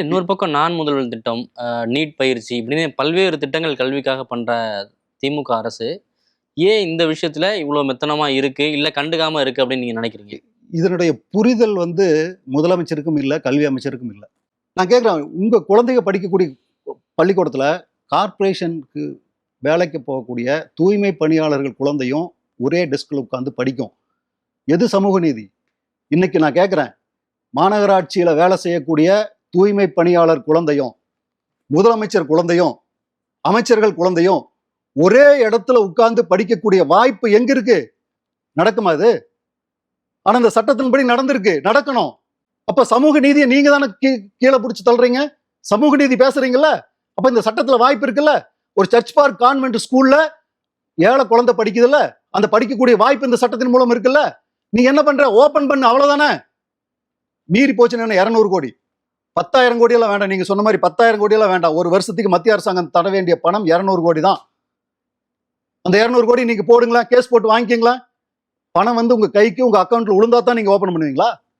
இன்னொரு பக்கம் நான் முதல்வர் திட்டம் நீட் பயிற்சி இப்படின்னு பல்வேறு திட்டங்கள் கல்விக்காக பண்ற திமுக அரசு ஏன் இந்த விஷயத்துல இவ்வளவு மெத்தனமா இருக்கு? இல்ல கண்டுக்காம இருக்கு அப்படின்னு நீங்க நினைக்கிறீங்க? இதனுடைய புரிதல் வந்து முதலமைச்சருக்கும் இல்லை கல்வி அமைச்சருக்கும் இல்லை. நான் கேட்குறேன் உங்கள் குழந்தைங்க படிக்கக்கூடிய பள்ளிக்கூடத்தில் கார்ப்பரேஷனுக்கு வேலைக்கு போகக்கூடிய தூய்மை பணியாளர்கள் குழந்தையும் ஒரே டெஸ்கில் உட்காந்து படிக்கும். எது சமூக நீதி? இன்னைக்கு நான் கேட்குறேன் மாநகராட்சியில் வேலை செய்யக்கூடிய தூய்மை பணியாளர் குழந்தையும் முதலமைச்சர் குழந்தையும் அமைச்சர்கள் குழந்தையும் ஒரே இடத்துல உட்கார்ந்து படிக்கக்கூடிய வாய்ப்பு எங்க இருக்கு? நடக்குமா இது? ஆனா இந்த சட்டத்தின்படி நடந்திருக்கு. நடக்கணும். அப்ப சமூக நீதியை நீங்க தானே கீ- கீழே பிடிச்சி தள்ளுறீங்க? சமூக நீதி பேசுறீங்கல்ல? அப்ப இந்த சட்டத்துல வாய்ப்பு இருக்குல்ல? ஒரு சர்ச் பார்க் கான்வென்ட் ஸ்கூல்ல ஏழை குழந்தை படிக்குதுல்ல? அந்த படிக்கக்கூடிய வாய்ப்பு இந்த சட்டத்தின் மூலம் இருக்குல்ல? நீ என்ன பண்ற? ஓபன் பண்ணு அவ்வளவுதானே? மீறி போச்சுன்னு இரநூறு கோடி. பத்தாயிரம் கோடியெல்லாம் வேண்டாம். நீங்க சொன்ன மாதிரி பத்தாயிரம் கோடியெல்லாம் வேண்டாம். ஒரு வருஷத்துக்கு மத்திய அரசாங்கம் தர வேண்டிய பணம் இரநூறு கோடி தான். அந்த இரநூறு கோடி நீங்க போடுங்களா கேஸ் போட்டு வாங்கிக்கீங்களா பணம் வந்து உங்க கைக்கு உங்க அக்கௌண்ட்ல விழுந்தா தான் நீங்க ஓபன் பண்ணுவீங்களா?